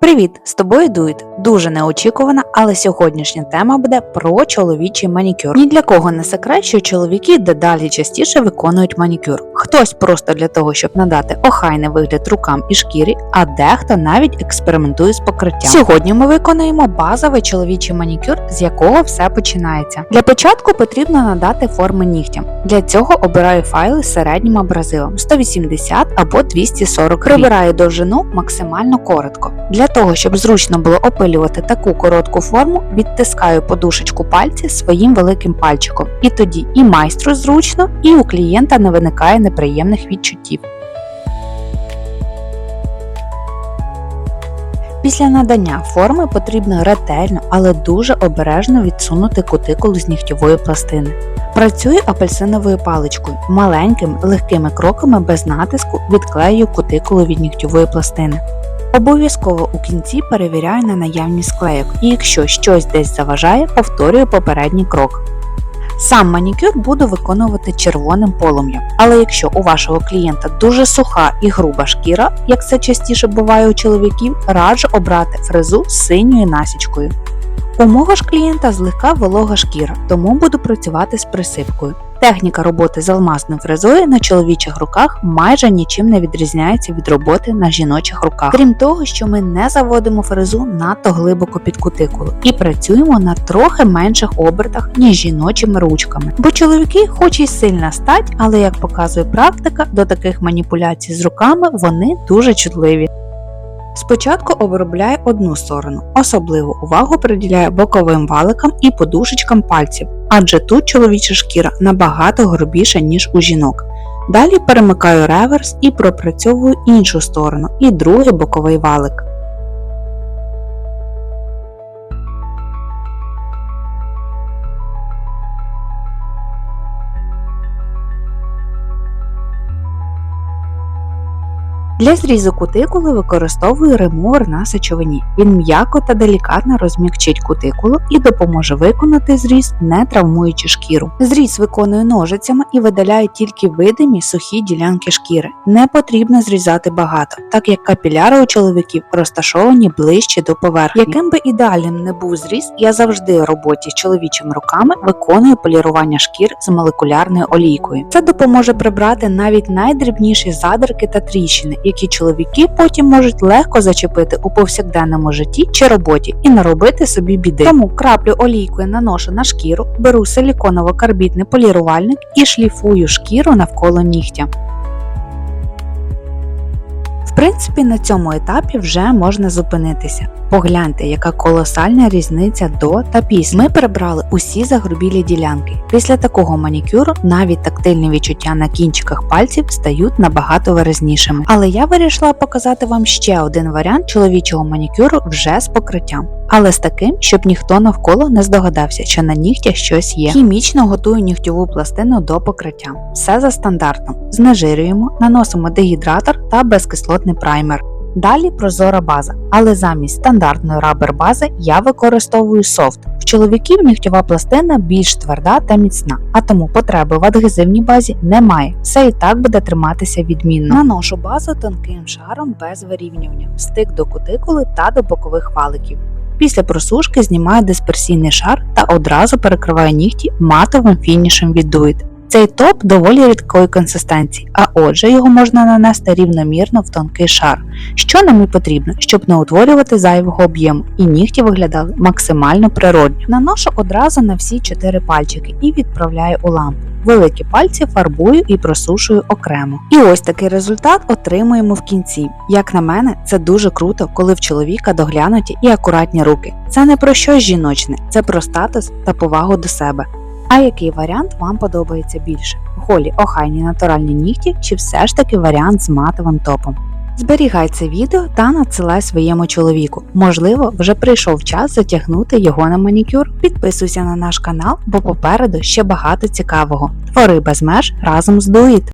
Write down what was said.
Привіт! З тобою Дуїт. Дуже неочікувана, але сьогоднішня тема буде про чоловічий манікюр. Ні для кого не секрет, що чоловіки дедалі частіше виконують манікюр. Хтось просто для того, щоб надати охайний вигляд рукам і шкірі, а дехто навіть експериментує з покриттям. Сьогодні ми виконуємо базовий чоловічий манікюр, з якого все починається. Для початку потрібно надати форми нігтям. Для цього обираю файли з середнім абразивом 180 або 240 Прибираю довжину максимально коротко. Для того, щоб зручно було опилювати таку коротку форму, відтискаю подушечку пальця своїм великим пальчиком. І тоді і майстру зручно, і у клієнта не виникає неприємних відчуттів. Після надання форми потрібно ретельно, але дуже обережно відсунути кутикулу з нігтєвої пластини. Працюю апельсиновою паличкою, маленькими легкими кроками без натиску відклею кутикулу від нігтєвої пластини. Обов'язково у кінці перевіряю на наявність склейок, і якщо щось десь заважає, повторюю попередній крок. Сам манікюр буду виконувати червоним полум'ям, але якщо у вашого клієнта дуже суха і груба шкіра, як це частіше буває у чоловіків, раджу обрати фрезу з синьою насічкою. У мого ж клієнта злегка волога шкіра, тому буду працювати з присипкою. Техніка роботи з алмазною фрезою на чоловічих руках майже нічим не відрізняється від роботи на жіночих руках. Крім того, що ми не заводимо фрезу надто глибоко під кутикулу і працюємо на трохи менших обертах, ніж жіночими ручками. Бо чоловіки, хоч і сильна стать, але як показує практика, до таких маніпуляцій з руками вони дуже чутливі. Спочатку обробляю одну сторону, особливу увагу приділяю боковим валикам і подушечкам пальців, адже тут чоловіча шкіра набагато грубіша, ніж у жінок. Далі перемикаю реверс і пропрацьовую іншу сторону і другий боковий валик. Для зрізу кутикули використовую ремувер на сечовині. Він м'яко та делікатно розм'якчить кутикулу і допоможе виконати зріз, не травмуючи шкіру. Зріз виконую ножицями і видаляю тільки видимі сухі ділянки шкіри. Не потрібно зрізати багато, так як капіляри у чоловіків розташовані ближче до поверхні. Яким би ідеальним не був зріз, я завжди в роботі з чоловічими руками виконую полірування шкір з молекулярною олійкою. Це допоможе прибрати навіть найдрібніші задирки та тріщини які чоловіки потім можуть легко зачепити у повсякденному житті чи роботі і наробити собі біди. Тому краплю олійкою наношу на шкіру, беру силіконово-карбітний полірувальник і шліфую шкіру навколо нігтя. Принципі, на цьому етапі вже можна зупинитися. Погляньте, яка колосальна різниця до та після. Ми перебрали усі загрубілі ділянки. Після такого манікюру навіть тактильні відчуття на кінчиках пальців стають набагато виразнішими. Але я вирішила показати вам ще один варіант чоловічого манікюру вже з покриттям. Але з таким, щоб ніхто навколо не здогадався, що на нігтях щось є. Хімічно готую нігтєву пластину до покриття. Все за стандартом. Знежирюємо, наносимо дегідратор та безкислотний праймер. Далі прозора база, але замість стандартної рабер бази я використовую софт. В чоловіків нігтєва пластина більш тверда та міцна, а тому потреби в адгезивній базі немає. Все і так буде триматися відмінно. Наношу базу тонким шаром без вирівнювання, стик до кутикули та до бокових валиків. Після просушки знімає дисперсійний шар та одразу перекриває нігті матовим фінішем від Duit. Цей топ доволі рідкої консистенції, а отже його можна нанести рівномірно в тонкий шар, що нам і потрібно, щоб не утворювати зайвого об'єму і нігті виглядали максимально природньо. Наношу одразу на всі чотири пальчики і відправляю у лампу. Великі пальці фарбую і просушую окремо. І ось такий результат отримуємо в кінці. Як на мене, це дуже круто, коли в чоловіка доглянуті і акуратні руки. Це не про щось жіночне, це про статус та повагу до себе. А який варіант вам подобається більше? Голі охайні натуральні нігті чи все ж таки варіант з матовим топом? Зберігай це відео та надсилай своєму чоловіку. Можливо, вже прийшов час затягнути його на манікюр. Підписуйся на наш канал, бо попереду ще багато цікавого. Твори без меж разом з Дуїт!